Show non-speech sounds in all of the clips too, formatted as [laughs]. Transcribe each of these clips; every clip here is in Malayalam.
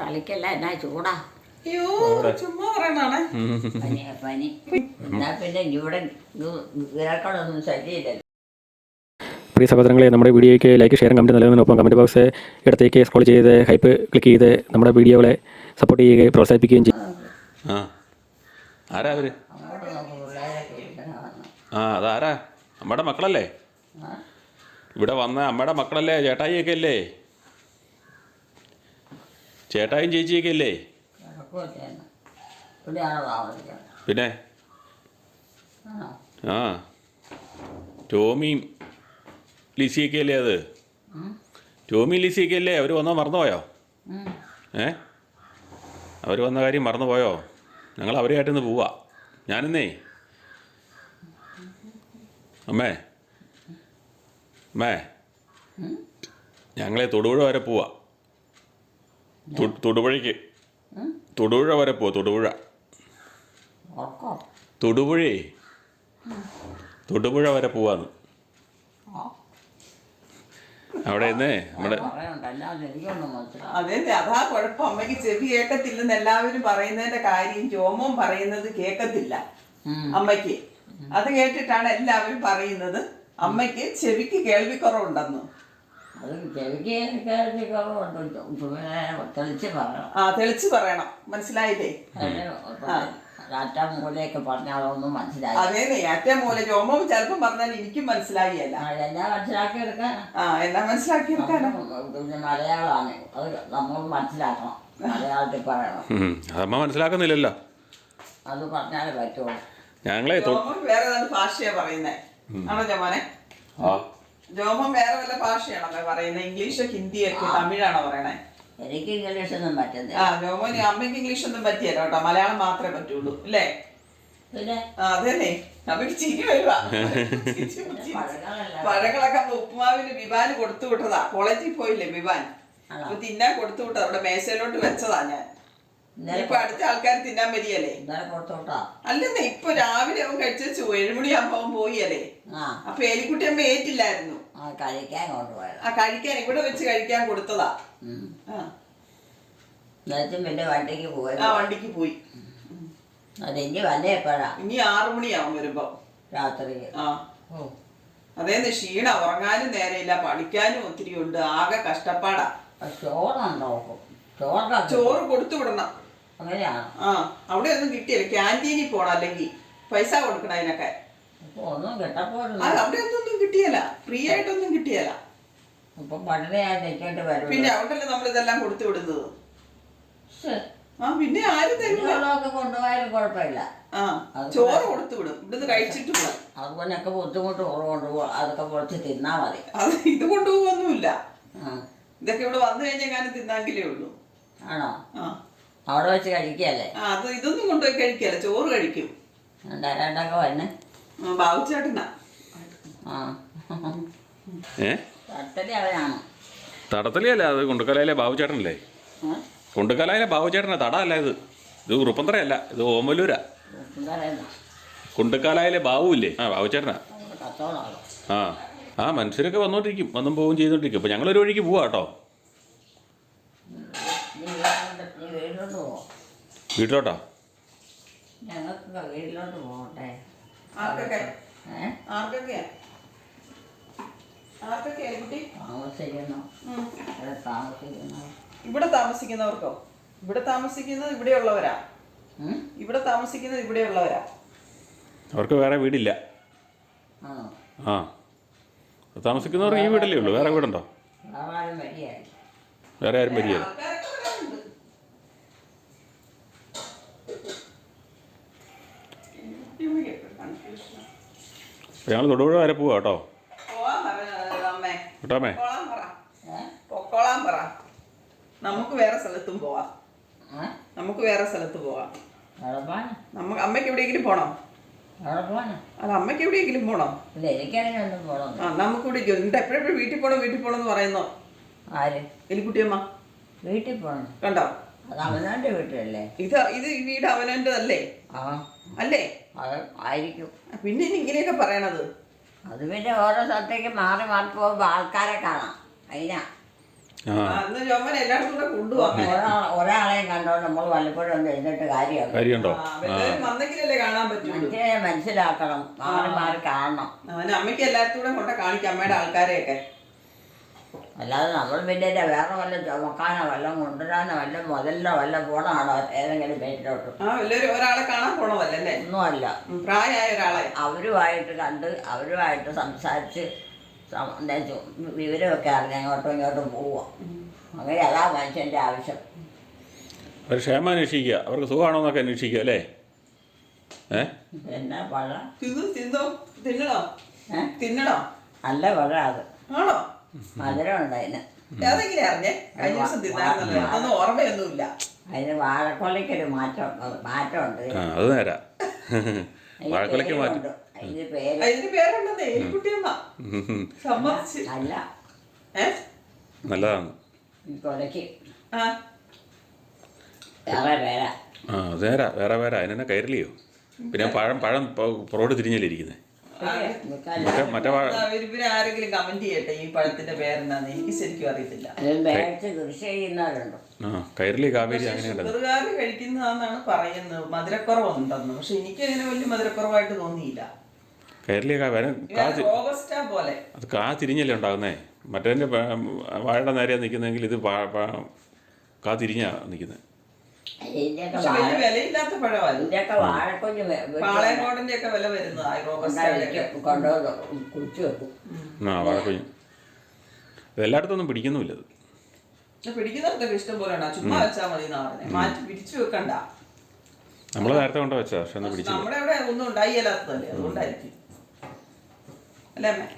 കളിക്കല്ല? എന്നാ ചൂടാ. അയ്യോ ചുമ്മാ പറയണാണേ പനി പനി. എന്നാ പിന്നെ ഇവിടെ വിരക്കടൊന്നും ശല്യമില്ലല്ലോ. പ്രിയ സഹോദരങ്ങളെ നമ്മുടെ വീഡിയോയ്ക്ക് ലൈക്ക് ഷെയർ കമന്റ് നൽകുന്നതിനൊപ്പം കമന്റ് ബോക്സ് ഇടത്തേക്ക് സ്ക്രോൾ ചെയ്ത് ഹൈപ്പ് ക്ലിക്ക് ചെയ്ത് നമ്മുടെ വീഡിയോകളെ സപ്പോർട്ട് ചെയ്യുകയും പ്രോത്സാഹിപ്പിക്കുകയും ചെയ്യും ആ. ആരാ അവർ? ആ അതാരാ? അമ്മയുടെ മക്കളല്ലേ? ഇവിടെ വന്ന അമ്മയുടെ മക്കളല്ലേ? ചേട്ടായിയൊക്കെ അല്ലേ? ചേട്ടായും ചേച്ചിയൊക്കെ അല്ലേ പിന്നെ? ആ. ടോമിയും ലിസിയൊക്കെ അല്ലേ അത്? ടോമി ലിസിയൊക്കെ അല്ലേ അവർ വന്നാൽ മറന്നുപോയോ. ഏ? അവർ വന്ന കാര്യം മറന്നുപോയോ? ഞങ്ങൾ അവരെയായിട്ടൊന്ന് പോവാ. ഞാനെന്നേ. അമ്മേ. അമ്മേ. ഞങ്ങളെ തൊടുപുഴ വരെ പോവാ. തൊടുപുഴയ്ക്ക്? തൊടുപുഴ വരെ പോ തൊടുപുഴ. തൊടുപുഴേ. തൊടുപുഴ വരെ പോവാന്ന്. അവിടെ നിന്ന് നമ്മുടെ അതെ അതാ കുഴപ്പം. അമ്മയ്ക്ക് ചെവി കേൾക്കത്തില്ലെന്ന് എല്ലാവരും പറയുന്നതിന്റെ കാര്യം ജോമോൻ പറയുന്നത് കേക്കത്തില്ല അമ്മയ്ക്ക്. അത് കേട്ടിട്ടാണ് എല്ലാവരും പറയുന്നത്. അമ്മയ്ക്ക് ചെവിക്ക് കേൾവിക്കുറവുണ്ടെന്ന്. അത് കുറവുണ്ട്. തെളിച്ച് പറയണം. ആ തെളിച്ച് പറയണം. മനസ്സിലായില്ലേ? പറഞ്ഞാൽ അതൊന്നും മനസ്സിലായി അതേ നെയ്യാറ്റ മൂല ജോമോ ചിലപ്പം പറഞ്ഞാൽ എനിക്കും മനസ്സിലായില്ല. എല്ലാം മനസ്സിലാക്കി എടുക്കാൻ ആ എല്ലാം മനസ്സിലാക്കി എടുക്കാനോ പിന്നെ മലയാളമാണ്. അത് നമ്മൾ മനസ്സിലാക്കണം. മലയാളത്തിൽ പറയണം. അതമ്മ മനസ്സിലാക്കുന്നില്ലല്ലോ. അത് പറഞ്ഞാലേ പറ്റുള്ളൂ. ഞങ്ങളെ വേറെ ഭാഷയാ പറയുന്നേ. ആണോ ജമാനെ? ആ. ജോമോൻ വേറെ വല്ല ഭാഷയാണോ പറയുന്നത് ഇംഗ്ലീഷ് ഹിന്ദിയൊക്കെ തമിഴാണോ പറയണേ? എനിക്ക് ഇംഗ്ലീഷ് ഒന്നും പറ്റുന്നില്ല. ആ ജോമോന് അമ്മയ്ക്ക് ഇംഗ്ലീഷ് ഒന്നും പറ്റിയല്ലോ കേട്ടോ. മലയാളം മാത്രമേ പറ്റുള്ളൂ അല്ലേ? പിന്നെ? അതന്നെ. ചിരി വരുവാ. [laughs] പഴങ്ങളൊക്കെ ഉപ്പുമാവിന് വിവാന് കൊടുത്തു വിട്ടതാ. കോളേജിൽ പോയില്ലേ വിവാൻ? അപ്പൊ തിന്നാൻ കൊടുത്തു വിട്ടതാ. അവിടെ മേശയിലോട്ട് വെച്ചതാ ഞാൻ. ഇപ്പൊ അടുത്ത ആൾക്കാർ തിന്നാൻ വരികയല്ലേ? അല്ലെന്നേ ഇപ്പൊ രാവിലെ അവൻ കഴിച്ചു ഏഴുമണിയാകുമ്പോ അവൻ പോയി ആ. അപ്പൊ എലിക്കുട്ടി അമ്മ ഏറ്റില്ലായിരുന്നു. കഴിക്കാൻ കൊണ്ടുപോയത്. ആ കഴിക്കാൻ ഇവിടെ വെച്ച് കഴിക്കാൻ കൊടുത്തതാ. ആ. എന്നിട്ടും പിന്നെ വണ്ടിക്ക് പോയി. ആ വണ്ടിക്ക് പോയി. അത് ഇനി വല്ല എപ്പോഴാ? ഇനി ആറു മണിയാവും വരുമ്പോ. രാത്രി ആ. ഓ. അതേന്ന് ക്ഷീണ ഉറങ്ങാനും നേരമില്ല പഠിക്കാനും ഒത്തിരി ഉണ്ട് ആകെ കഷ്ടപ്പാടാ. ചോറുണ്ടോ ചോറൊക്കെ ചോറ് കൊടുത്തു വിടണം. അങ്ങനെയാണ്? ആ അവിടെ ഒന്നും കിട്ടിയില്ല. ക്യാന്റീനിൽ പോണം അല്ലെങ്കിൽ പൈസ കൊടുക്കണം അതിനൊക്കെ. ഒന്നും കിട്ടപ്പോഴും ആ അവിടെ ഒന്നും കിട്ടിയല്ല. ഫ്രീ ആയിട്ടൊന്നും കിട്ടിയല്ല. ഇപ്പൊ പട്ടിണിയായി നിൽക്കേണ്ടി വരും പിന്നെ അവിടെയല്ലേ നമ്മൾ ഇതെല്ലാം കൊടുത്തു വിടുന്നത്. ആ പിന്നെ ആരും തരുന്നൊക്കെ കൊണ്ടുപോയാലും കുഴപ്പമില്ല. ആ ചോറ് കൊടുത്തു വിടും. ഇവിടുന്ന് കഴിച്ചിട്ട് പോകും അതുപോലെയൊക്കെ ബുദ്ധിമുട്ട് കുറവുണ്ട് അതൊക്കെ കുറച്ച് തിന്നാ മതി. അത് ഇത് കൊണ്ടുപോകൊന്നുമില്ല. ഇതൊക്കെ ഇവിടെ വന്നു കഴിഞ്ഞാൽ ഞാൻ തിന്നാങ്കിലേ ഉള്ളൂ. ആണോ? ആ. അവിടെ വെച്ച് കഴിക്കല്ലേ? ആ അത് ഇതൊന്നും കൊണ്ടുപോയി കഴിക്കല്ല. ചോറ് കഴിക്കും. രണ്ട് രണ്ടൊക്കെ വന്നെ തടത്തലിയല്ല അത് കുണ്ടക്കലയിലെ ബാബുചേട്ടനല്ലേ കുണ്ടക്കലയിലെ ബാബുചേട്ടനാ തടമല്ല ഇത്. ഇത് ഉറുപ്പന്തറയല്ല ഇത് ഓമലൂരാ കുണ്ടുക്കാലായിലെ ബാബു ഇല്ലേ? ആ ബാബുചേട്ടനാ ആ ആ മനുഷ്യരൊക്കെ വന്നോണ്ടിരിക്കും വന്നും പോവും ചെയ്തോണ്ടിരിക്കും. അപ്പോൾ ഞങ്ങളൊരു വഴിക്ക് പോവാ കേട്ടോ. വീട്ടിലോട്ട് വീട്ടിലോട്ട്? പോകട്ടെ ആർക്കൊക്കെ? ആർക്കൊക്കെയാ? ആർക്കൊക്കെയാ കുട്ടി? താമസിക്കുന്നു. ഇവിടെ താമസിക്കുന്നു. ഇവിടെ താമസിക്കുന്നവർക്കോ? ഇവിടെ താമസിക്കുന്നത് ഇവിടെയുള്ളവരാ? ഇവിടെ താമസിക്കുന്നത് ഇവിടെയുള്ളവരാ? അവർക്ക് വേറെ വീടില്ല. ആ. താമസിക്കുന്നവർക്ക് ഈ വീടല്ലേ ഉള്ളൂ. വേറെ വീടുണ്ടോ? വേറെ ആരും വരികയായി വേറെ ആരും വരികയില്ല ആൾക്കാരൊക്കെ വരാറുണ്ട്. കുട്ടിയമ്മയ്ക്ക് എപ്പോഴും confusion ആ. അപ്പോൾ ഞങ്ങൾ തൊടുപുഴ വരെ പോവാ കേട്ടോ. കേട്ടോമേ പൊക്കോളാൻ പറ. നമുക്ക് വേറെ സ്ഥലത്തും പോവാം. നമുക്ക് വേറെ സ്ഥലത്ത് പോവാം. നമുക്ക് അമ്മയ്ക്ക് എവിടെയെങ്കിലും പോണോ? അല്ല അമ്മയ്ക്ക് എവിടെയെങ്കിലും പോണോ? ആ നമുക്ക് ഇവിടെ. എന്നിട്ട് എപ്പോഴെപ്പോഴും വീട്ടിൽ പോണോ വീട്ടിൽ പോകണം എന്ന് പറയുന്നോ? ആര്? എലിക്കുട്ടിയമ്മ. വീട്ടിൽ പോണോ. കണ്ടോ? അത് അവനാന്റെ വീട്ടിലല്ലേ? ഇത് ഇത് വീട് അവനവന്റെതല്ലേ? അല്ലേ അല്ലേ? ആയിരിക്കും. പിന്നെ ഇങ്ങനെയൊക്കെ പറയണത്. അത് പിന്നെ ഓരോ സ്ഥലത്തേക്ക് മാറി മാറി പോകുമ്പോൾ ആൾക്കാരെ കാണാം. അതിനാ. ഒരാളെയും കണ്ടോണ്ട് നമ്മൾ വല്ലപ്പോഴും ഒന്ന് എഴുന്നിട്ട് കാര്യമാണ് മനസ്സിലാക്കണം. മാറി മാറി കാണണം. അവന് അമ്മയ്ക്ക് കൂടെ കൊണ്ട് കാണിക്കാം അമ്മയുടെ ആൾക്കാരെയൊക്കെ. അല്ലാതെ നമ്മൾ പിന്നെ വേറെ വല്ല ചുമക്കാനോ വല്ലതും കൊണ്ടുവരാനോ വല്ല മുതലിനോ വല്ല പോണാണോ ഏതെങ്കിലും പേരിലോട്ട് ഒരാളെ കാണാൻ പോണതല്ലേ? ഒന്നുമല്ല. ഉം, പ്രായമായ ഒരാളെ. അവരുമായിട്ട് കണ്ട് അവരുമായിട്ട് സംസാരിച്ച് വിവരമൊക്കെ അറിഞ്ഞ് അങ്ങോട്ടും ഇങ്ങോട്ടും പോവുക. അങ്ങനെ അതാ മനുഷ്യന്റെ ആവശ്യം. അവർ ക്ഷേമം അന്വേഷിക്കുക. അവർക്ക് സുഖമാണോ എന്നൊക്കെ അന്വേഷിക്കുക അല്ലേ? എന്നാ പഴം? തിന്നു തിന്നോ? തിന്നണോ? തിന്നണോ? അല്ല പഴം അത്. ആണോ? മധുരം ഉണ്ട് അതിന് അതെങ്ങനെയാ അറിഞ്ഞേ? കഴിഞ്ഞ ദിവസം തിന്നായിരുന്നല്ലോ അതൊന്നും ഓർമ്മയൊന്നുമില്ല. അതിന് വാഴക്കൊലയ്ക്കൊരു മാറ്റം മാറ്റമുണ്ട്. അത് നേരാ. വാഴക്കൊലയ്ക്ക് മാറ്റി. അതിന് പേര് അതിന് പേരുണ്ടെന്നേ എലിക്കുട്ടിയമ്മ. സമ്മതിച്ച്. അല്ല. നല്ലതാണ്. കൊലയ്ക്ക്. വേറെ പേരാ. ആ അത് നേരാ. വേറെ വേറെ അതിനെന്നെ കയറില്ലയോ? പിന്നെ പഴം പഴം പുറകോട്ട് തിരിഞ്ഞല്ലേ ഇരിക്കുന്നത് ആരെങ്കിലും കമന്റ് ചെയ്യട്ടെ? ഈ പഴത്തിന്റെ പേരെന്താന്ന് എനിക്ക് ശരിക്കും അറിയത്തില്ല. കൃഷി ചെയ്യുന്നവരുണ്ട്? ആ കയറിലി കാവേരി ഷുഗറുകാർ കഴിക്കുന്നതാണെന്നാണ് പറയുന്നത്. മധുരക്കുറവുണ്ടെന്ന്. പക്ഷെ എനിക്ക് അങ്ങനെ വലിയ മധുരക്കുറവായിട്ട് തോന്നിയില്ല. കയറിലി പോലെ. അത് കാ തിരിഞ്ഞല്ലേ ഉണ്ടാകുന്നേ മറ്റേതിന്റെ വാഴയുടെ നേരെയാണ് നിൽക്കുന്നതെങ്കിൽ ഇത് കാ തിരിഞ്ഞാ നിൽക്കുന്നത് ഇതിന്റെയൊക്കെ പക്ഷെ വാഴ വലിയ വിലയില്ലാത്ത പഴമല്ല ഇതിന്റെയൊക്കെ വാഴക്കൊഞ്ഞ് വെ- വെച്ച് പാളയങ്കോടന്റെ ഒക്കെ വില വരുന്നതായി റോബസ്റ്റയുടെ ഒക്കെ കൊണ്ടുവയ്ക്കും കൊണ്ടുവന്ന് കുഴിച്ച് വെക്കും. ആ വാഴക്കുഞ്ഞ്. പിടിക്കുന്നുമില്ല അത്. ഇത് ഇഷ്ടം പോലെ ഉണ്ടാ ചുമ്മാ വെച്ചാൽ മതി എന്നാ പറഞ്ഞത് മാറ്റി പിരിച്ചു വെക്കണ്ട. നമ്മൾ നേരത്തെ കൊണ്ട് വെച്ചാ പക്ഷെ ഒന്ന് പിടിച്ചില്ല. നമ്മുടെ ഇവിടെ ഒന്നും ഉണ്ടായില്ലാത്തതല്ലേ അതുകൊണ്ടായിരിക്കും. അല്ലേ അമ്മേ?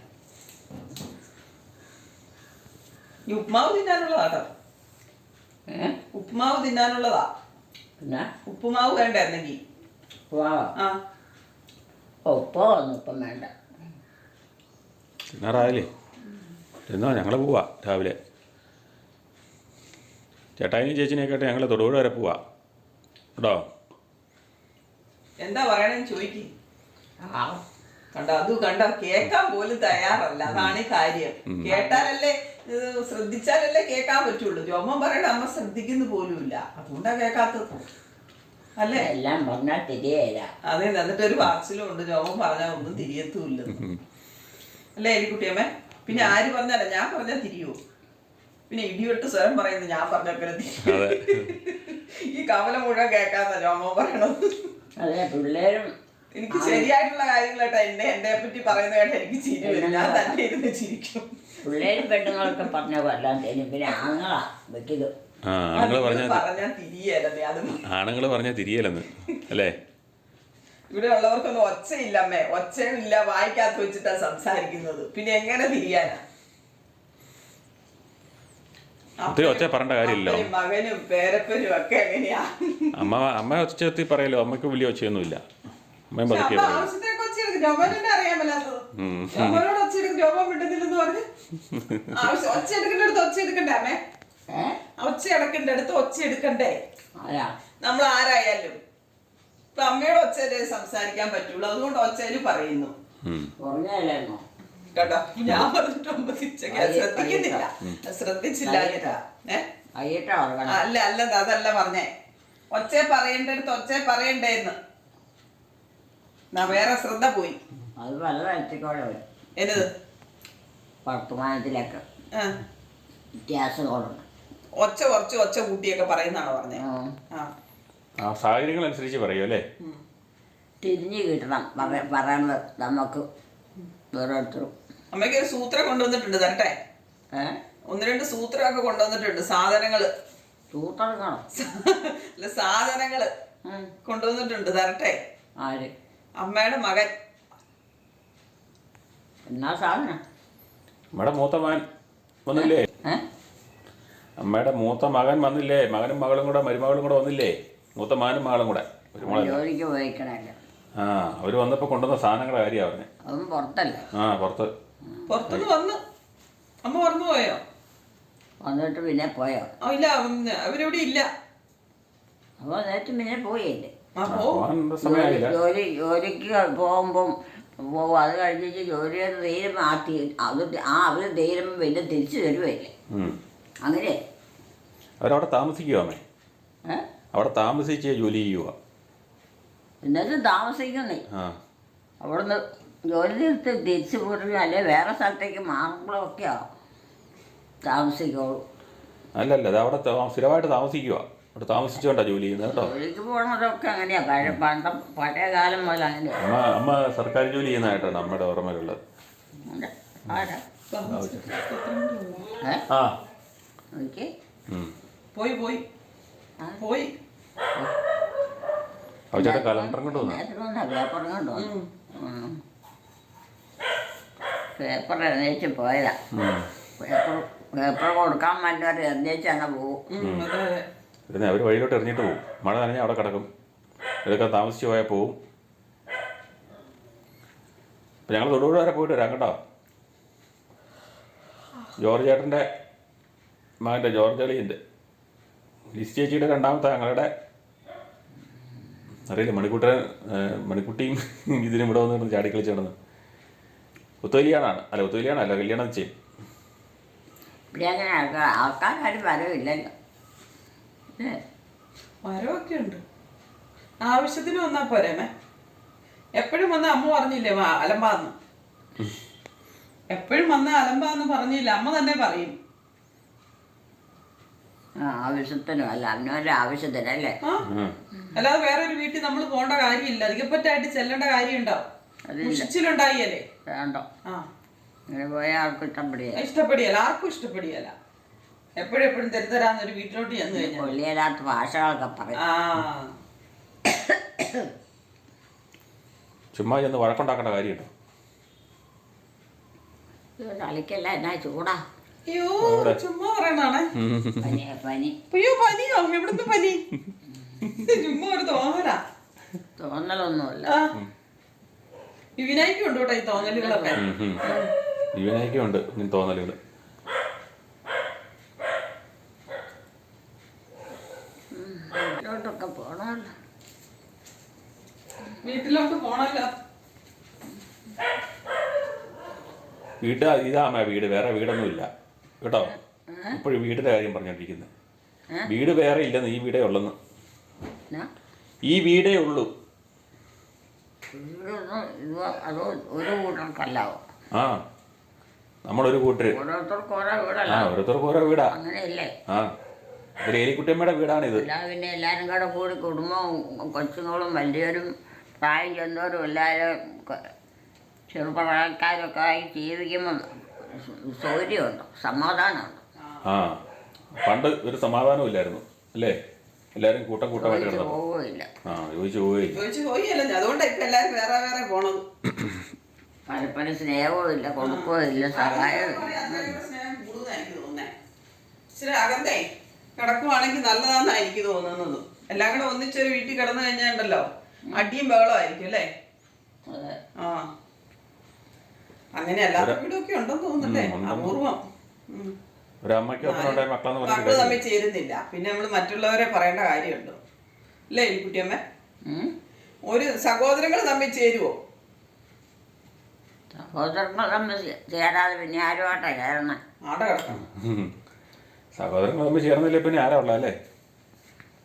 ഈ ഉപ്മാവ് തിന്നാനുള്ളതാ കേട്ടോ ഏ? ഉപ്മാവ് തിന്നാനുള്ളതാ. പിന്നെ? ഉപ്പുമാവ് വേണ്ടായിരുന്നെങ്കിൽ ഉപ്പുമാവോ? ആ. ഉപ്പോ ഒന്നും ഇപ്പം വേണ്ട. തിന്നാറായില്ലേ? തിന്നോ ഞങ്ങൾ പോവാ രാവിലെ. ചേട്ടായിനും ചേച്ചിനെയൊക്കെ ആയിട്ട് ഞങ്ങൾ തൊടുപുഴ വരെ പോവാ. കേട്ടോ? എന്താ പറയണെന്ന് ചോദിക്കും. ആ. കണ്ടോ അത് കണ്ടോ കേൾക്കാൻ പോലും തയ്യാറല്ല. അതാണ് കാര്യം. കേട്ടാലല്ലേ ശ്രദ്ധിച്ചാലല്ലേ കേൾക്കാൻ പറ്റുള്ളൂ. ജോമൻ പറയണ അമ്മ ശ്രദ്ധിക്കുന്നു പോലുമില്ല. അതുകൊണ്ടാ കേക്കാത്തത് അല്ലേ? എല്ലാം പറഞ്ഞാൽ തിരിയല്ല അതെ എന്നിട്ട് ഒരു വാച്ചിലും ഉണ്ട് ജോമൻ പറഞ്ഞാൽ ഒന്നും തിരിയത്തുമില്ല. അല്ലേ എലിക്കുട്ടിയമ്മേ? പിന്നെ ആര് പറഞ്ഞാലേ ഞാൻ പറഞ്ഞാൽ തിരിയോ. പിന്നെ ഇടിയൊട്ട് സ്വയം പറയുന്നു ഞാൻ പറഞ്ഞ പിന്നെ ഈ കവല മുഴുവൻ കേൾക്കാന്ന ജോമൻ പറയണത്. അതെ പിള്ളേരും എനിക്ക് ശരിയായിട്ടുള്ള കാര്യങ്ങളായിട്ട് എന്നെ എന്നെ പറ്റി പറയുന്ന കേട്ട് എനിക്ക് ചിരി വരും ഞാൻ തന്നെ ഇരുന്ന് ചിരിക്കും. പിള്ളേരും പെണ്ണുങ്ങളൊക്കെ പറഞ്ഞ തരും. പിന്നെ ആങ്ങളാ വെക്കിത് ആ ആണുങ്ങൾ പറഞ്ഞാൽ ആണുങ്ങൾ പറഞ്ഞാൽ തിരിയല്ലെന്ന് അല്ലേ? ഇവിടെ ഉള്ളവർക്കൊന്നും ഒച്ചയില്ല അമ്മേ. ഒച്ചയും ഇല്ല വായിക്കാത്ത വെച്ചിട്ടാ സംസാരിക്കുന്നത്. പിന്നെ എങ്ങനെ തിരിയാനാ? ഒച്ച പറയേണ്ട കാര്യമില്ലല്ലോ. അപ്പനും മകനും പേരപ്പനും ഒക്കെ എങ്ങനെയാ? അമ്മ അമ്മ ഒച്ചത്തി പറയല്ലോ. അമ്മയ്ക്ക് വലിയ ഒച്ചയൊന്നുമില്ല. അമ്മയും പതുക്കെ അമ്മ പറയും എടുക്കേണ്ട അടുത്ത് ഒച്ച എടുക്കണ്ടേ അമ്മേ? ഒച്ച അടക്കേണ്ട അടുത്ത് ഒച്ച എടുക്കണ്ടേ? നമ്മൾ ആരായാലും ഇപ്പൊ അമ്മയോട് ഒച്ചയിലേ സംസാരിക്കാൻ പറ്റുള്ളൂ അതുകൊണ്ട് ഒച്ചയിൽ പറയുന്നു. കേട്ടോ? ഞാൻ പറഞ്ഞിട്ട് തിരിച്ചൊക്കെ അത് ശ്രദ്ധിക്കുന്നില്ല. ശ്രദ്ധിച്ചില്ല അല്ല അല്ല അതല്ല പറഞ്ഞേ. ഒച്ചേ പറയേണ്ടടുത്ത് ഒച്ച പറയണ്ടേന്ന്. വേറെ ശ്രദ്ധ പോയി. അത് പല തരത്തിക്കോടെ എന്നത് വർത്തമാനത്തിലൊക്കെ ആ, വ്യത്യാസങ്ങളുണ്ട്. ഒച്ച കുറച്ച് ഒച്ച കൂട്ടിയൊക്കെ പറയുന്നാണോ പറഞ്ഞേ? ആ. ആ. സാഹചര്യങ്ങൾ അനുസരിച്ച് പറയും അല്ലേ. തിരിഞ്ഞു കിട്ടണം. പറ- പറയുന്നത് നമുക്ക് ഓരോരുത്തരും. അമ്മയ്ക്ക് ഒരു സൂത്രം കൊണ്ടുവന്നിട്ടുണ്ട് തരട്ടെ? ഒന്ന് രണ്ട് സൂത്രമൊക്കെ കൊണ്ടുവന്നിട്ടുണ്ട് സാധനങ്ങൾ. തൂത്തെടുക്കണം അല്ല സാധനങ്ങൾ. കൊണ്ടുവന്നിട്ടുണ്ട് തരട്ടെ? ആര്? അമ്മയുടെ മകൻ. എന്നാ സാധനം? അമ്മയുടെ മൂത്ത മകൻ വന്നില്ലേ? അമ്മയുടെ മൂത്ത മകൻ വന്നില്ലേ? മകനും മകളും കൂടെ മരുമകളും കൂടെ വന്നില്ലേ? മൂത്ത മകനും മകളും കൂടെ. ഒരു മോളെ ജോലിക്ക് പോയിക്കണല്ലോ? ആ അവർ വന്നപ്പോ കൊണ്ടുവന്ന സാധനങ്ങളുടെ കാര്യമാണ് പറഞ്ഞത് അതും പുറത്തല്ലേ? ആ പുറത്ത്. പുറത്തുനിന്ന് വന്നു. അമ്മ പറഞ്ഞു പോയോ? വന്നിട്ട് പിന്നെ പോയോ? ആ ഇല്ല ഉം, അവരിവിടെ ഇല്ല. അപ്പോൾ നേരത്തെ പിന്നെ പോയില്ലേ? ആ പോ സമയമായില്ല. ജോലി ജോലിക്ക് പോകുമ്പം പോകും അത് കഴിഞ്ഞിട്ട് ജോലിയുടെ ധൈര്യം മാറ്റി. തീ അത് ആ അവർ തീരുമ്പോൾ പിന്നെ തിരിച്ചു തരുമില്ലേ അങ്ങനെ. അവരവിടെ താമസിക്കുക അമ്മേ? ഏ? അവിടെ താമസിച്ച് ജോലി ചെയ്യുക എന്നിട്ട് താമസിക്കുന്നേ. ആ. അവിടുന്ന് ജോലി തീർത്ത് തിരിച്ചു പോരുകയോ അല്ലെ വേറെ സ്ഥലത്തേക്ക് മാറുമ്പോഴൊക്കെയാ താമസിക്കുള്ളൂ. അല്ലല്ല അത് അവിടെ താ- സ്ഥിരമായിട്ട് താമസിക്കുക അവിടെ താമസിച്ചുകൊണ്ടാണ് ജോലി ചെയ്യുന്നത് കേട്ടോ. ജോലിക്ക് പോകണതൊക്കെ അങ്ങനെയാ. പഴയ പണ്ട പഴയ കാലം മുതൽ അങ്ങനെയാ അമ്മ അമ്മ സർക്കാർ ജോലി ചെയ്യുന്നതായിട്ടാണ് നമ്മുടെ ഓർമ്മയിലുള്ളത്. ഉണ്ട്. ആരാ? ഏ? ആ. നോക്കി ഉം. പോയി പോയി. പോയി. അവച്ചേട്ടൻ കലണ്ടർ കൊണ്ട് വന്നു? നേരത്തെ പേപ്പർ കണ്ടു പേപ്പർ എഴുന്നേച്ച് പോയതാ. പേപ്പർ പേപ്പർ കൊടുക്കാൻ വന്നവർ എഴുന്നേച്ച് അങ്ങ് പോകും അതെ അതെ. പിന്നെ അവർ വഴിയിലോട്ട് എറിഞ്ഞിട്ട് പോകും മഴ നനഞ്ഞാൽ അവിടെ കിടക്കും. ഇതൊക്കെ താമസിച്ച് പോയാൽ പോവും. അപ്പം ഞങ്ങൾ തൊടുപുഴ വരെ പോയിട്ട് വരാം കേട്ടോ. ജോർജ് ചേട്ടന്റെ മകന്റെ ജോർജ് അളിയന്റെ ലിസ് ചേച്ചിയുടെ രണ്ടാമത്തെ ഞങ്ങളുടെ അറിയില്ല മണിക്കുട്ടൻ മണിക്കുട്ടിയും ഇതിനും ഇവിടെ വന്നിട്ട് ചാടിക്കളിച്ച് കിടന്ന് ഒത്തുകല്യാണാണ് അല്ല ഒത്തുകല്യാണമല്ല കല്യാണം ചെയ്യും ഇവിടെ അങ്ങനെ ആൾക്കാരും വരവില്ലല്ലോ ഏ? മരമൊക്കെ ഉണ്ട്. ആവശ്യത്തിന് വന്നാ പോരേമേ എപ്പോഴും വന്ന അമ്മ പറഞ്ഞില്ലേ വാ- അലമ്പാന്ന്? എപ്പോഴും വന്ന അലമ്പാന്ന് പറഞ്ഞില്ല അമ്മ തന്നെ പറയും. ആ, ആവശ്യത്തിനും അല്ല അവനവന്റെ ആവശ്യത്തിനല്ലേ ആ. അല്ലാതെ വേറെ ഒരു വീട്ടിൽ നമ്മൾ പോകേണ്ട കാര്യമില്ല. അധികപ്പറ്റായിട്ട് ചെല്ലേണ്ട കാര്യം ഉണ്ടാവും അതില്ല. മുഷിച്ചിലുണ്ടായില്ലേ വേണ്ടോ. ആ. പോയാൽ ആൾക്ക് ഇഷ്ടപ്പെടുക ഇഷ്ടപ്പെടിയല്ല ആർക്കും ഇഷ്ടപ്പെടിയല്ല എപ്പോഴും എപ്പോഴും തരുതരാന്ന് ഒരു വീട്ടിലോട്ട് ചെന്ന് കഴിഞ്ഞാൽ കൊള്ളിയല്ലാത്ത ഭാഷകളൊക്കെ പറയും. ആ. ചുമ്മാ ചെന്ന് വഴക്കുണ്ടാക്കേണ്ട കാര്യമുണ്ടോ? ഇത് കളിക്കല്ല എന്നാ ചൂടാ. അയ്യോ ചുമ്മാ പറയണാണേ പനി [laughs] പനി. അയ്യോ പനിയോ? എവിടുന്ന് പനി? ചുമ്മാ ഒരു തോന്നലാ. തോന്നലൊന്നുമില്ല. ആ. ഈ വിനായിക്കും ഉണ്ട് കേട്ടോ ഈ തോന്നലുകളൊക്കെ. ജീവനായിക്കും ഉണ്ട് ഇങ്ങനെ തോന്നലുകൾ വീട്ടിലോട്ട് പോണല്ലോ. വീട് ഇതാ അമ്മ വീട് വേറെ വീടൊന്നും ഇല്ല കേട്ടോ ഇപ്പോഴും വീടിന്റെ കാര്യം പറഞ്ഞോണ്ടിരിക്കുന്നത് വീട് വേറെ ഇല്ലെന്ന് ഈ വീടേ ഉള്ളെന്ന്. ഈ വീടേ ഉള്ളൂ. ആ നമ്മളൊരു കൂട്ടര്. ആ ഓരോരുത്തർക്ക് ഓരോ വീടാ. ആ ഒരു ഏലിക്കുട്ടിയമ്മയുടെ വീടാണിത്. പിന്നെ എല്ലാരും കൂടെ കൂടി കുടുംബവും കൊച്ചുങ്ങളും വലിയവരും പ്രായം ചെന്നവരും എല്ലാവരും ചെറുപ്പക്കാരൊക്കെ ചെറുപ്രായക്കാരൊക്കെ ആയി ജീവിക്കുമ്പോൾ സൗകര്യമുണ്ട് സമാധാനമുണ്ട്. ആ പണ്ട് ഒരു സമാധാനം ഇല്ലായിരുന്നു അല്ലേ? എല്ലാരും കൂട്ടം കൂട്ടമായിട്ട് ചോദിച്ചു കിടന്നു പോവുകയില്ല. ആ ചോദിച്ചു പോയല്ലേ അതുകൊണ്ടാ ഇപ്പൊ എല്ലാരും വേറെ വേറെ പോണത്. പരസ്പരം സ്നേഹവും ഇല്ല കൊടുക്കുകയും ഇല്ല സഹായവും ഇച്ചിരി അകന്നേ കിടക്കുവാണെങ്കിൽ നല്ലതാന്നാ എനിക്ക് തോന്നുന്നത്. എല്ലാം കൂടെ ഒന്നിച്ചൊരു വീട്ടിൽ കിടന്നു കഴിഞ്ഞാണ്ടല്ലോ. അടിയും ബഹളം ആയിരിക്കും അല്ലേ? ആ. അങ്ങനെ അല്ലാത്ത വീടൊക്കെ ഉണ്ടെന്ന് തോന്നുന്നല്ലേ അപൂർവം. പറഞ്ഞിട്ട് തമ്മിൽ ചേരുന്നില്ല. പിന്നെ നമ്മൾ മറ്റുള്ളവരെ പറയേണ്ട കാര്യമുണ്ടോ? അല്ലേ എലിക്കുട്ടിയമ്മ ഉം? ഒരു സഹോദരങ്ങൾ തമ്മിൽ ചേരുവോ? സഹോദരങ്ങൾ തമ്മിൽ ചേരാതെ പിന്നെ ആരുമായിട്ടാ ചേരണം ആട കിടക്കണം. സഹോദരങ്ങൾ തമ്മിൽ ചേർന്നില്ലേ പിന്നെ ആരാ ഉള്ള അല്ലേ?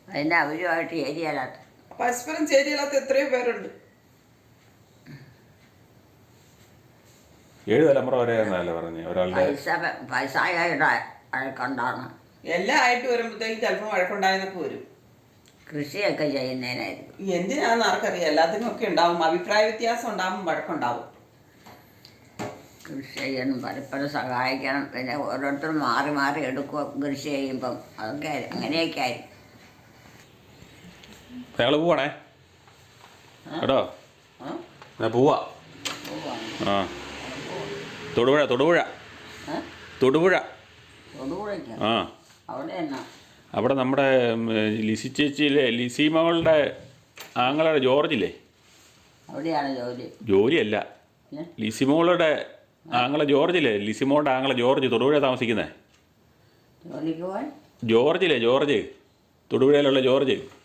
അതിന്റെ അവരുമായിട്ട് ചേരിയല്ലാത്ത പരസ്പരം ചേരിയില്ലാത്ത എത്രയോ പേരുണ്ട്. ഏഴ് തലമുറ വരെ എന്നല്ലേ പറഞ്ഞു? ഒരാളുടെ പൈസ പൈസയായിട്ട് അഴക്കുണ്ടാണ് എല്ലാം ആയിട്ട് വരുമ്പോഴത്തേക്കും ചിലപ്പോൾ വഴക്കുണ്ടായെന്നൊക്കെ വരും. കൃഷിയൊക്കെ ചെയ്യുന്നതിനായിരുന്നു എന്തിനാന്ന് ആർക്കറിയാം? എല്ലാത്തിനും ഒക്കെ ഉണ്ടാവും. അഭിപ്രായ വ്യത്യാസം ഉണ്ടാവും വഴക്കുണ്ടാവും. കൃഷി ചെയ്യണം പരസ്പരം സഹായിക്കണം. പിന്നെ ഓരോരുത്തരും മാറി മാറി എടുക്കുക കൃഷി ചെയ്യുമ്പം. അതൊക്കെ അങ്ങനെയൊക്കെ ആയിരിക്കും. ഞങ്ങൾ പോവാണേ. കേട്ടോ? ഞാൻ പോവാ. ആ. തൊടുപുഴ തൊടുപുഴ? തൊടുപുഴ. ആ. അവിടെ നമ്മുടെ ലിസി ചേച്ചിയിലെ ലിസി മകളുടെ ആങ്ങളുടെ ജോർജില്ലേ? ജോലിയല്ല. ലിസി ലിസിമോളുടെ ആങ്ങളെ ജോർജില്ലേ? ലിസിമോളുടെ ആങ്ങളെ ജോർജ് തൊടുപുഴ താമസിക്കുന്നേ? ജോർജില്ലേ ജോർജ്? തൊടുപുഴയിലുള്ള ജോർജ്?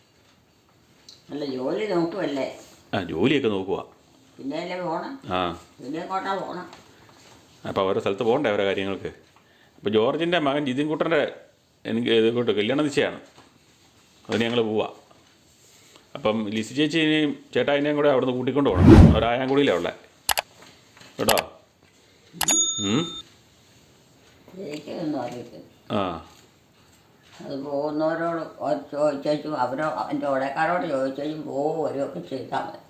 അല്ല ജോലി നോക്കുമല്ലേ ആ ജോലിയൊക്കെ നോക്കുക പിന്നെ അല്ലേ പോകണം ആ. പിന്നെ എങ്ങോട്ടാ പോകണം അപ്പോൾ ഓരോ സ്ഥലത്ത് പോകണ്ടേ ഓരോ കാര്യങ്ങൾക്ക്? അപ്പോൾ ജോർജിന്റെ മകൻ ജിതിൻ കുട്ടന്റെ എനിക്ക് ഇതുകൊണ്ട് കല്യാണ നിശ്ചയമാണ് അതിന് ഞങ്ങൾ പോവാ. അപ്പം ലിസി ചേച്ചിനെയും ചേട്ടായിനെയും കൂടെ അവിടുന്ന് കൂട്ടിക്കൊണ്ട് പോകണം അവരായാങ്കുടിയിലാണ് ഉള്ളത് കേട്ടോ? ആ. അത് പോകുന്നവരോട് ചോദിച്ചും അവരോ എന്റെ ഉടക്കാരോട് ചോദിച്ചും ഒരു വരുമൊക്കെ ചെയ്താൽ മതി.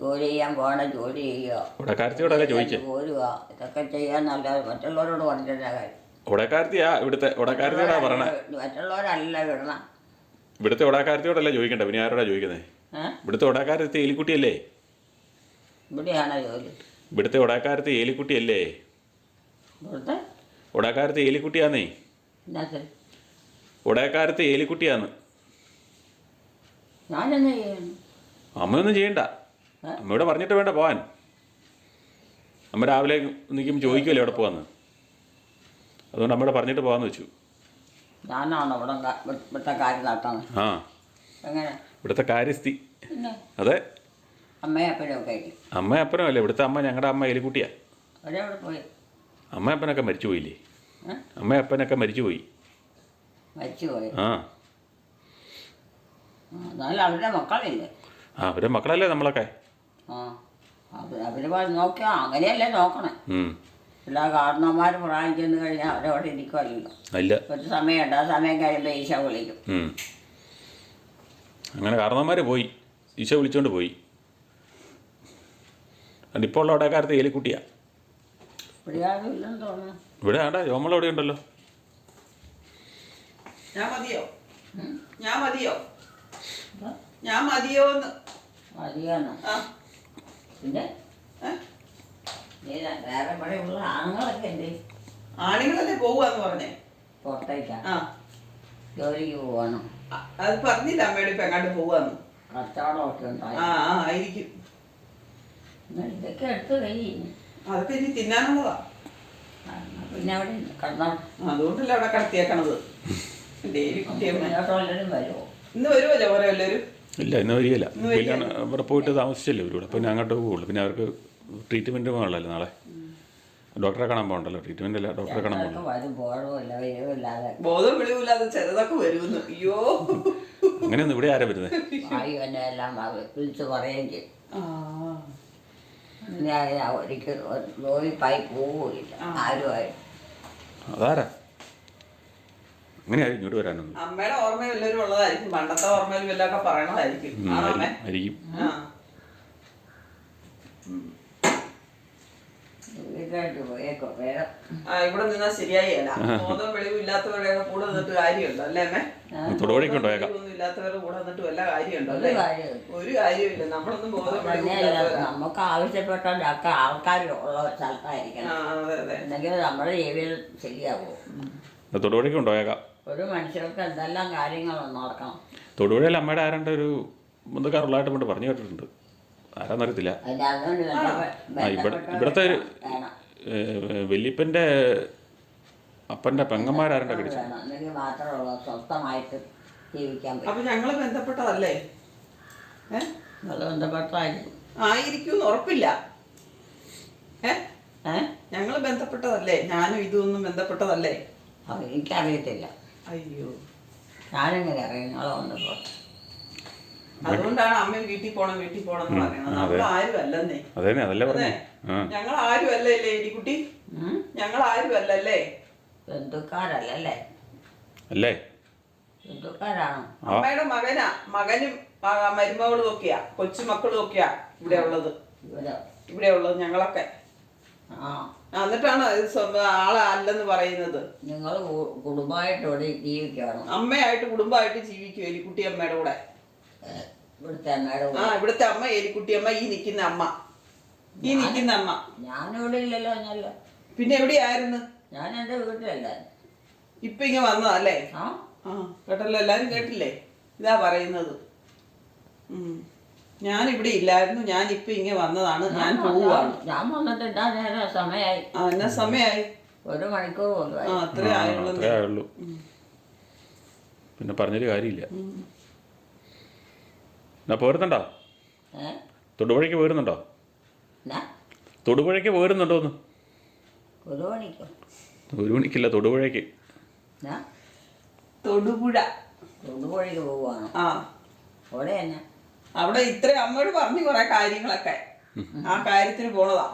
ജോലി ചെയ്യാൻ പോകണ ജോലി ചെയ്യുക. പോരുക. ഇതൊക്കെ ചെയ്യാൻ നല്ല മറ്റുള്ളവരോട് പറഞ്ഞിട്ട് കാര്യം. ഉടക്കാരത്തിയാ ഇവിടുത്തെ ഉടക്കാരത്തിയോടാ പറയണേ? മറ്റുള്ളവരല്ല വിടണം. ഇവിടുത്തെ ഉടക്കാരത്തിയോടല്ലേ ചോദിക്കണ്ട? പിന്നെ ആരോടാ ചോദിക്കുന്നത് ഇവിടുത്തെ ഉടക്കാരത്തി എലിക്കുട്ടിയല്ലേ? ഇവിടെയാണോ ജോലി? ഇവിടുത്തെ ഉടക്കാരത്തി എലിക്കുട്ടിയല്ലേ? ഇവിടുത്തെ? ഉടക്കാരത്തി എലിക്കുട്ടിയാന്നേ? ഇന്നത്തെ ഉടയക്കാരത്ത് ഏലിക്കുട്ടിയാണ്. ഞാനെന്നാ അമ്മയൊന്നും ചെയ്യണ്ട? അമ്മയോട് പറഞ്ഞിട്ട് വേണ്ട പോവാൻ. അമ്മ രാവിലെ നിൽക്കുമ്പോൾ ചോദിക്കുമല്ലോ എവിടെ പോവാന്ന്? അതുകൊണ്ട് അമ്മയോട് പറഞ്ഞിട്ട് പോവാന്ന് വെച്ചു. ഞാനാണോ ഇവിടെ ഇവിടുത്തെ കാര്യം നടത്തണം ആ. എങ്ങനെ? ഇവിടുത്തെ കാര്യസ്ഥി. അതെ. അമ്മയും അപ്പനും ഒക്കെ ആയിരിക്കും. അമ്മ അപ്പനും അല്ലേ? ഇവിടുത്തെ അമ്മ ഞങ്ങളുടെ അമ്മ എലിക്കുട്ടിയാ അമ്മയപ്പനൊക്കെ പോയി? അമ്മയപ്പനൊക്കെ മരിച്ചുപോയി മരിച്ചു പോയില്ലേ അമ്മയപ്പനൊക്കെ മരിച്ചു പോയി ആ. എന്നാലും അവരുടെ മക്കളില്ലേ? ആ അവരുടെ മക്കളല്ലേ നമ്മളൊക്കെ? ആ അവർ അങ്ങനെയല്ലേ നോക്കണേ. എല്ലാ കാരണവന്മാർ പ്രായം ചെന്ന് കഴിഞ്ഞാൽ അവരവിടെ ഇരിക്കുമല്ലോ ഇല്ല. ഒരു സമയമുണ്ട് ആ സമയം കഴിയുമ്പോൾ ഈശോ വിളിക്കും. അങ്ങനെ കാരണവന്മാർ പോയി. ഈശോ വിളിച്ചോണ്ട് പോയി. അതുകൊണ്ട് ഇപ്പോൾ ഉള്ള ഉടയക്കാരത്ത് ഏലിക്കുട്ടിയാ? ഇവിടെ ആരും ഇല്ലെന്ന് തോന്നുന്നു. ഇവിടെ ആണ്ടാ രോമള അവിടെ ഉണ്ടല്ലോ. ഞാൻ മതിയോ? ഞാൻ മതിയോ? ഞാൻ മതിയോ എന്ന്? മതിയാണോ? ആ. പിന്നെ? വേറെ പണിയുള്ള ആണുങ്ങളൊക്കെ ഉണ്ട് ആണുങ്ങളല്ലേ പോവാന്ന് പറഞ്ഞേ? പുറത്തേക്കാ? ജോലിക്ക് പോവാണോ? അത് പറഞ്ഞില്ല അമ്മയോട് ഇപ്പൊ എങ്ങാണ്ട് പോവാന്ന് കച്ചവടമൊക്കെ ഉണ്ടായി? ആ ആ ആയിരിക്കും. ഇതൊക്കെ എടുത്ത് കഴിയും അതൊക്കെ ഇനി തിന്നാനുള്ളതാ. പിന്നെ അവിടെ കടന്നോ അതുകൊണ്ടല്ലേ അവിടെ കടത്തിയേക്കണത്. ഇന്ന് എല്ലാവരും? ഇല്ല ഇന്ന് വരികയില്ല. കല്യാണം ഇവിടെ പോയിട്ട് താമസിച്ചല്ലേ ഇവരൂടെ പിന്നെ അങ്ങോട്ട് പോകുള്ളൂ പിന്നെ അവർക്ക് ട്രീറ്റ്മെന്റ് പോകണല്ലോ നാളെ? ഡോക്ടറെ കാണാൻ പോകണ്ടല്ലോ? ട്രീറ്റ്മെന്റ് അല്ല ഡോക്ടറെ കാണാൻ പോകണം വരും പോഴവുമില്ല വരികയില്ലാതെ ബോധം വെളിവില്ലാതെ ചിലതൊക്കെ വരുമെന്ന്. അയ്യോ. അങ്ങനെയൊന്നും ഇവിടെ ആരാ വരുന്നത് അതാരാ? അങ്ങനെയായിരിക്കും ഇങ്ങോട്ട് വരാനൊന്നും. അമ്മയുടെ ഓർമ്മ വല്ലവരും ഉള്ളതായിരിക്കും. പണ്ടത്തെ ഓർമ്മയിൽ വല്ലതൊക്കെ പറയണതായിരിക്കും. ഉം, ആണോ അമ്മേ? ആയിരിക്കും. ആ. വീട്ടിലോട്ട് പോയേക്കോ വേറെ ആ, ഇവിടെ നിന്നാ ശരിയായില്ല ബോധം വെളിവില്ലാത്തവരുടെയൊക്കെ കൂടെ നിന്നിട്ട് കാര്യമുണ്ടോ അല്ലേ അമ്മേ? തൊടുപുഴയ്ക്ക് കൊണ്ടുപോയേക്കാം. ഒന്നും ഇല്ലാത്തവരുടെ കൂടെ നിന്നിട്ട് വല്ല കാര്യമുണ്ടോ അല്ലേ? ഒരു കാര്യമില്ല നമ്മളൊന്നും ബോധം തന്നെയല്ല വെളിവില്ലാത്തവരാ നമുക്ക് ആൾക്കാർ ഉള്ള ആ സ്ഥലത്തായിരിക്കണം. അതെ അതെ. എന്നെങ്കിൽ നമ്മുടെ ജീവിതം ശരിയാവും? തൊടുപടിക്കുണ്ടോ കൊണ്ടുപോയേക്കാം. ഒരു മനുഷ്യർക്ക് എന്തെല്ലാം കാര്യങ്ങളൊന്നും നടക്കണം തൊടുപുഴയിൽ അമ്മയുടെ ആരാണ്ട് ഒരു ബന്ധുക്കാരുള്ളതായിട്ട് കൊണ്ട് പറഞ്ഞു കേട്ടിട്ടുണ്ട്. ആരാന്നറിയത്തില്ല. ഇവിടത്തെ ആ ഇവിടെ ഇവിടുത്തെ ഒരു വല്യപ്പന്റെ അപ്പന്റെ പെങ്ങന്മാരാരണ്ട മാത്രമുള്ള സ്വസ്ഥമായിട്ട് ജീവിക്കാൻ അപ്പൊ ഞങ്ങൾ ബന്ധപ്പെട്ടതല്ലേ? ഏ? അത് ബന്ധപ്പെട്ടായിരിക്കും ആയിരിക്കും ഉറപ്പില്ല. ഏഹ് ഞങ്ങൾ ബന്ധപ്പെട്ടതല്ലേ? ഞാനും ഇതൊന്നും ബന്ധപ്പെട്ടതല്ലേ? എനിക്കറിയത്തില്ല. അയ്യോ. ഞാനെങ്ങനെ അറിയാം? നിങ്ങളെ വന്നപ്പോൾ അതുകൊണ്ടാണ് അമ്മ വീട്ടിൽ പോണം വീട്ടിൽ പോണം എന്ന് പറയുന്നത്. നമ്മൾ ആരും അല്ലെന്നേ. അതേനെ അതല്ലേ പറഞ്ഞേ? ഞങ്ങൾ ആരും അല്ലല്ലേ എലിക്കുട്ടി ഞങ്ങൾ ആരും അല്ലല്ലേ? ബന്ധുക്കാരല്ലേ അല്ലേ? ബന്ധുക്കാരാണോ? അമ്മയുടെ മകനാ. മകനും മരുമകളും ഒക്കെയാ. കൊച്ചുമക്കളും ഒക്കെയാ ഇവിടെ ഉള്ളത്. ഇവിടെ ഉള്ളത് ഞങ്ങളൊക്കെ. എന്നിട്ടാണ് ആളെ അല്ലെന്ന് പറയുന്നത്. നിങ്ങൾ കുടുംബമായിട്ട് ഇവിടെ ജീവിക്കണം അമ്മയായിട്ട് കുടുംബമായിട്ട് ജീവിക്കും എലിക്കുട്ടി അമ്മയുടെ കൂടെ? ഇവിടുത്തെ അമ്മയുടെ ആ ഇവിടുത്തെ അമ്മ എലിക്കുട്ടി അമ്മ ഈ നിൽക്കുന്ന അമ്മ. ഈ നിൽക്കുന്ന അമ്മ. ഞാനിവിടെ ഇല്ലല്ലോ എന്നല്ല പിന്നെ എവിടെയായിരുന്നു? ഞാൻ എന്റെ വീട്ടിലല്ല ഇപ്പൊ ഇങ്ങനെ വന്നതല്ലേ ആ. ആ കേട്ടല്ലോ എല്ലാരും കേട്ടില്ലേ? ഇതാ പറയുന്നത്. ഉം. ഞാൻ ഇവിടെ ഇല്ലായിരുന്നു ഞാൻ ഇപ്പൊ ഇങ്ങനെ വന്നതാണ് ഞാൻ പോവാണ് ഞാൻ വന്നിട്ട് എന്താ നേരം സമയമായി ആ എന്നാ സമയായി? ഒരു മണിക്കൂർ പോലും ആ ആയി അത്രേ ആയുള്ളൂ അത്രേ ആയുള്ളൂ. പിന്നെ പറഞ്ഞൊരു കാര്യമില്ല. എന്നാ പോരുന്നുണ്ടോ? തൊടുപുഴയ്ക്ക് പോരുന്നുണ്ടോ? എന്നാ? തൊടുപുഴയ്ക്ക് പോരുന്നുണ്ടോ എന്ന് ഒരു മണിക്കോ ഒരു മണിക്കില്ല തൊടുപുഴയ്ക്ക്. ഞാൻ തൊടുപുഴ. തൊടുപുഴയ്ക്ക് പോവാണ് ആ. അവിടെ തന്നെ അവിടെ ഇത്ര അമ്മയോട് പറഞ്ഞു കുറെ കാര്യങ്ങളൊക്കെ. ആ കാര്യത്തിന് പോണതാ.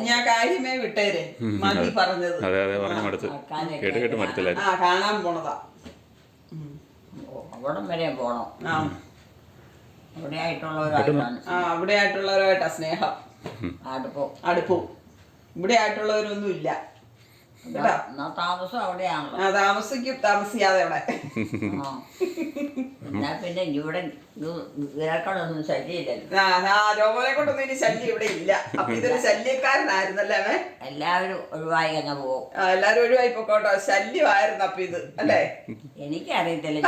ഞാൻ കാര്യമേ വിട്ടേരെ മതി പറഞ്ഞത്. അതെ അതെ പറഞ്ഞു മടുത്ത്. കേട്ട് കേട്ട് ആ കാണാൻ പോണതാ. അവിടം വരെ പോണം. ആ. അവിടെ ആയിട്ടുള്ളവരായിട്ടാണ് ആ അവിടെ ആയിട്ടുള്ളവരുമായിട്ടാ സ്നേഹം. അടുപ്പും. ഇവിടെ ആയിട്ടുള്ളവരൊന്നും ഇല്ല താമസം അവിടെയാണല്ലോ. ആ താമസിക്കും താമസിക്കാതെ അവിടെ. പിന്നെ ഇവിടെ ഇവരെക്കൊണ്ടൊന്നും ശല്യമില്ലല്ലോ. ആ ആ രോമനെ കൊണ്ടൊന്നും ഇനി ശല്യം ഇവിടെ ഇല്ല. അപ്പൊ ഇതൊരു ശല്യക്കാരനായിരുന്നല്ലേ അവൻ എല്ലാവരും ഒഴിവായി അങ്ങ് പോകും ആ എല്ലാരും ഒഴിവായി പൊക്കോട്ടോ. ശല്യമായിരുന്നു അപ്പൊ ഇത് അല്ലേ? എനിക്കറിയത്തില്ല.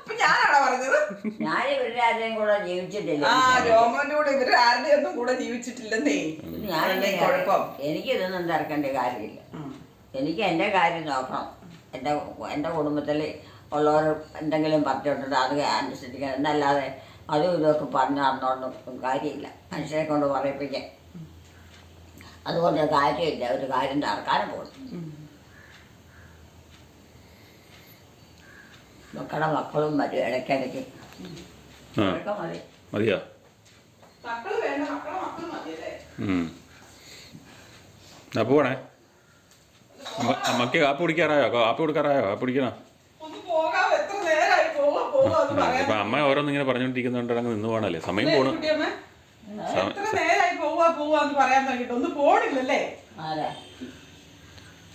അപ്പൊ ഞാനാണോ പറഞ്ഞത്? ഞാൻ ഇവരുടെ കൂടെ ജീവിച്ചിട്ടില്ല. ആ രോമന്റെ കൂടെ ഇവർ ആരുടെ ഒന്നും കൂടെ ജീവിച്ചിട്ടില്ലെന്നേ. ഞാൻ അതല്ലേ കുഴപ്പം. എനിക്കിതൊന്നും തിരക്കേണ്ട കാര്യമില്ല. എനിക്ക് എന്റെ കാര്യം നോക്കണം. എന്റെ എന്റെ കുടുംബത്തിൽ ഉള്ളവർ എന്തെങ്കിലും പറഞ്ഞിട്ടുണ്ട് അത് അനുസരിക്കണം എന്നല്ലാതെ അതും ഇതൊക്കെ പറഞ്ഞു അറിഞ്ഞോണ്ടും കാര്യമില്ല. മനുഷ്യരെ കൊണ്ട് പറയിപ്പിക്കാൻ. അതുകൊണ്ട് കാര്യമില്ല. ഒരു കാര്യം നടക്കാനും പോകും മക്കളുടെ മക്കളും വരും ഇടയ്ക്കിടയ്ക്ക്. അപ്പോ വേണേ മതി. മതിയോ? പോണേ? അമ്മ അമ്മയ്ക്ക് കാപ്പി കുടിക്കാറായോ? കാപ്പി കൊടുക്കാറായോ? കാപ്പി കുടിക്കണോ? ഇപ്പം അമ്മ ഓരോന്ന് ഇങ്ങനെ പറഞ്ഞോണ്ടിരിക്കുന്നുണ്ട് അങ്ങ് നിന്ന് പോകണല്ലേ സമയം പോണു.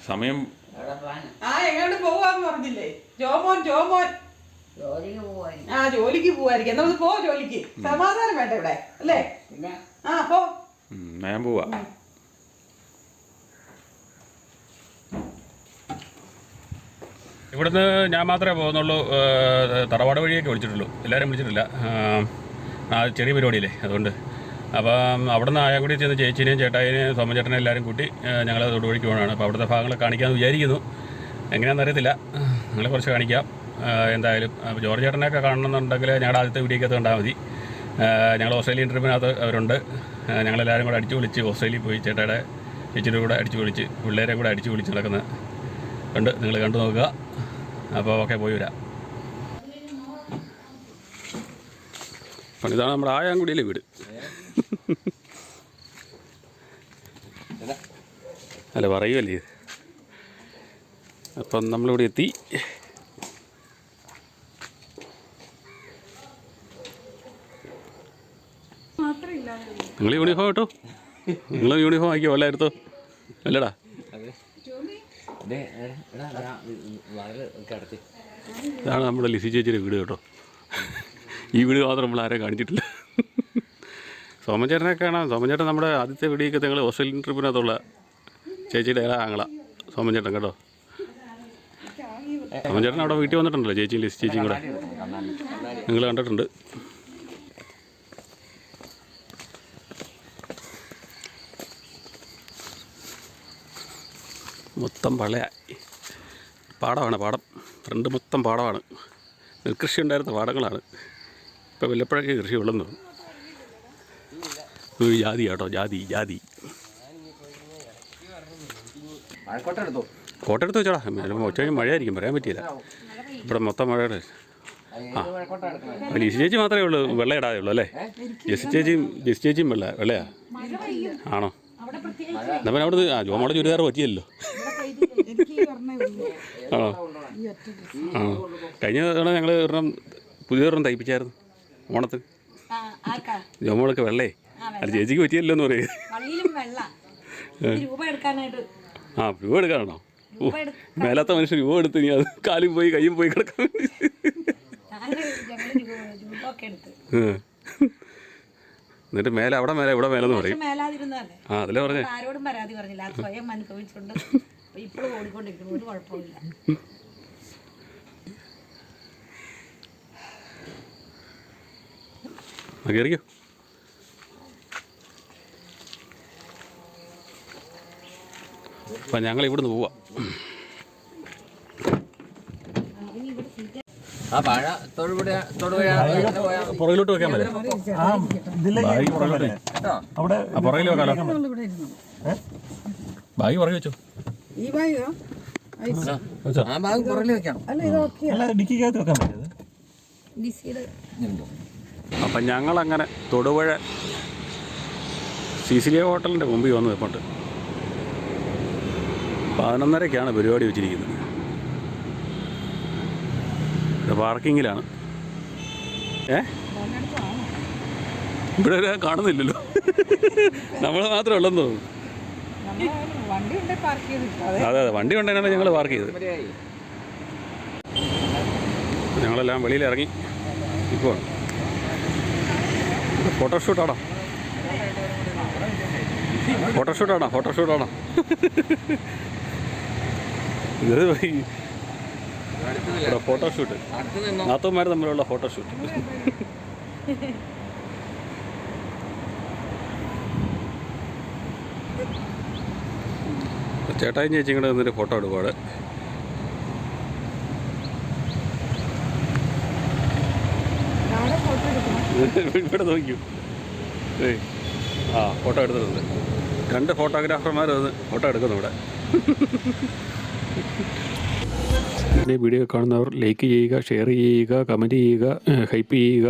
സമയം എവിടെ പോകാൻ ആ എങ്ങോട്ട് പോവാന്ന് പറഞ്ഞില്ലേ? ജോമോൻ ജോമോൻ. ജോലിക്ക് പോവാൻ ആ ജോലിക്ക് പോവായിരിക്കും. എന്നാ ഒന്ന് പോ ജോലിക്ക്. സമാധാനം വേണ്ട ഇവിടെ അല്ലേ? ആ പോ. ഞാൻ പോവാ. ഇവിടുന്ന് ഞാൻ മാത്രമേ പോകുന്നുള്ളൂ തറവാട് വഴിയൊക്കെ വിളിച്ചിട്ടുള്ളൂ. എല്ലാവരും വിളിച്ചിട്ടില്ല. ആ ചെറിയ പരിപാടിയില്ലേ അതുകൊണ്ട്. അപ്പം അവിടെ നിന്ന് ആയാൽക്കൂടി ചെന്ന് ചേച്ചീനെയും ചേട്ടായിനെയും സോമചേട്ടനെ എല്ലാവരും കൂട്ടി ഞങ്ങൾ തൊടുവഴിക്ക് പോകണമാണ് അപ്പോൾ അവിടുത്തെ ഭാഗങ്ങൾ കാണിക്കാമെന്ന് വിചാരിക്കുന്നു. എങ്ങനെയാണെന്ന് അറിയത്തില്ല. നിങ്ങളെ കുറച്ച് കാണിക്കാം. എന്തായാലും ജോർജ് ചേട്ടനെയൊക്കെ കാണണമെന്നുണ്ടെങ്കിൽ ഞങ്ങളുടെ ആദ്യത്തെ വീഡിയോക്കകത്ത് കണ്ടാൽ മതി. ഞങ്ങൾ ഓസ്ട്രേലിയൻ ട്രിപ്പിനകത്ത് അവരുണ്ട്. ഞങ്ങളെല്ലാവരും കൂടെ അടിച്ചു വിളിച്ച് ഓസ്ട്രേലിയയിൽ പോയി ചേട്ടായുടെ ചേച്ചിയുടെ കൂടെ അടിച്ചു വിളിച്ച് പിള്ളേരെ കൂടെ അടിച്ചു വിളിച്ച് നടക്കുന്നത് ഉണ്ട്. നിങ്ങൾ കണ്ടു നോക്കുക. അപ്പോൾ ഓക്കെ പോയി വരാം. അപ്പം ഇതാണ് നമ്മുടെ ആയാങ്കുടിയിലെ വീട്. അല്ല പറയുമല്ലേ ഇത്? അപ്പം നമ്മളിവിടെ എത്തി. നിങ്ങൾ യൂണിഫോം കേട്ടോ നിങ്ങൾ യൂണിഫോം ആക്കിയോ? എടുത്തോ? അല്ലടാ. ഇതാണ് നമ്മുടെ ലിസി ചേച്ചിയുടെ വീട് കേട്ടോ. ഈ വീട് മാത്രം നമ്മൾ ആരെയും കാണിച്ചിട്ടില്ല. സോമചേട്ടനെ കാണാം. സോമചേട്ടൻ നമ്മുടെ ആദ്യത്തെ വീടിയൊക്കെ ഞങ്ങൾ ഓസ്ട്രേലിയൻ ട്രിപ്പിനകത്തുള്ള ചേച്ചിയുടെ ഏതാ ആങ്ങള? സോമചേട്ടൻ കേട്ടോ. സോമചേട്ടൻ അവിടെ വീട്ടിൽ വന്നിട്ടുണ്ടല്ലോ ചേച്ചിയും ലിസി ചേച്ചിയും കൂടെ. നിങ്ങൾ കണ്ടിട്ടുണ്ട്. മൊത്തം പളയായി പാടമാണ് പാടം ഫ്രണ്ട് മൊത്തം പാടമാണ് നെൽകൃഷി ഉണ്ടായിരുന്ന പാടങ്ങളാണ് ഇപ്പോൾ വല്ലപ്പോഴൊക്കെ കൃഷി വിളന്നു. ഒരു ജാതി കേട്ടോ ജാതി ജാതി. കോട്ടെടുത്ത് വെച്ചോടാ. ഉച്ച കഴിഞ്ഞ് മഴയായിരിക്കും പറയാൻ പറ്റിയില്ല. ഇവിടെ മൊത്തം മഴയുടെ ആ. ലിസി ചേച്ചി മാത്രമേ ഉള്ളൂ വെള്ളയിടാതെ ഉള്ളൂ അല്ലേ? ജെസി ചേച്ചിയും ജെസി ചേച്ചിയും വെള്ള വെള്ളയാ? ആണോ? എന്നാൽ പിന്നെ അവിടുന്ന് ആ ജോമോടെ ചുരിദാർ പറ്റിയല്ലോ. ആണോ? ആ. കഴിഞ്ഞ തവണ ഞങ്ങൾ ഒരെണ്ണം പുതിയൊരെണ്ണം തയ്പ്പിച്ചായിരുന്നു ഓണത്തിന്? ജോമോളൊക്കെ വെള്ളേ. അത് ചേച്ചിക്ക് പറ്റിയല്ലോ എന്ന് പറയും ആ രൂപ എടുക്കാനാണോ? മേലാത്ത മനുഷ്യൻ രൂപ എടുത്ത് ഇനി അത് കാലും പോയി കയ്യും പോയി കിടക്കാൻ എന്നിട്ട് മേലെ അവിടെ മേലെ ഇവിടെ മേലെന്ന് പറയും. ആ അതിലെ പറഞ്ഞേ. ആരോടും പരാതി പറഞ്ഞില്ല. സ്വയം അനുഭവിച്ചുകൊണ്ട് ഇപ്പോഴും ഓടിക്കൊണ്ടിരിക്കുന്നു. ഒരു കുഴപ്പമില്ല ആ കയറിക്കോ അപ്പം ഞങ്ങൾ ഇവിടുന്ന് പോവാം. പുറകിലോട്ട് വെക്കാൻ പറ്റും ബാഗ് പുറകിലോട്ട്. കേട്ടോ. അവിടെ ആ പുറകിൽ വെക്കാലോ. ബാഗ് പുറകിൽ വെച്ചോ. ഈ ബാഗോ ആ? ഭാഗം പുറകിൽ വെക്കാം. അല്ല ഇത് ഓക്കെ അല്ല ഡിക്കിക്കകത്ത് വെക്കാൻ അപ്പം ഞങ്ങളങ്ങനെ തൊടുപുഴ സിസിലിയ ഹോട്ടലിന്റെ മുമ്പിൽ വന്ന് നിൽപ്പുണ്ട് പതിനൊന്നരക്കാണ് പരിപാടി വെച്ചിരിക്കുന്നത്. ഇത് പാർക്കിങ്ങിലാണ്. ഏ? ഇവിടെ കാണുന്നില്ലല്ലോ. നമ്മൾ മാത്രമേ ഉള്ളെന്ന് തോന്നുന്നു വണ്ടി ഉണ്ടെ പാർക്ക് ചെയ്തിട്ട് അതെ അതെ. വണ്ടി കൊണ്ടാണ് ഞങ്ങൾ പാർക്ക് ചെയ്തത്. ഞങ്ങളെല്ലാം വെളിയിൽ ഇറങ്ങി. ഇപ്പോൾ ഫോട്ടോഷൂട്ടാണോ ഫോട്ടോഷൂട്ടാണോ ഫോട്ടോഷൂട്ടാണോ ഇത് ഫോട്ടോഷൂട്ട് നിന്നോ? തമ്മിലുള്ള ഫോട്ടോഷൂട്ട് [laughs] ചേട്ടായും ചേച്ചിയും കൂടെ നിന്നൊരു ഫോട്ടോ എടുക്കുവാണ് ഇവിടെ നോക്കൂ. ഏയ് ആ ഫോട്ടോ എടുത്തിട്ടുണ്ട്. രണ്ട് ഫോട്ടോഗ്രാഫർമാർ വന്ന് ഫോട്ടോ എടുക്കുന്നു ഇവിടെ. ഈ വീഡിയോ കാണുന്നവർ ലൈക്ക് ചെയ്യുക ഷെയർ ചെയ്യുക കമന്റ് ചെയ്യുക ഹൈപ്പ് ചെയ്യുക.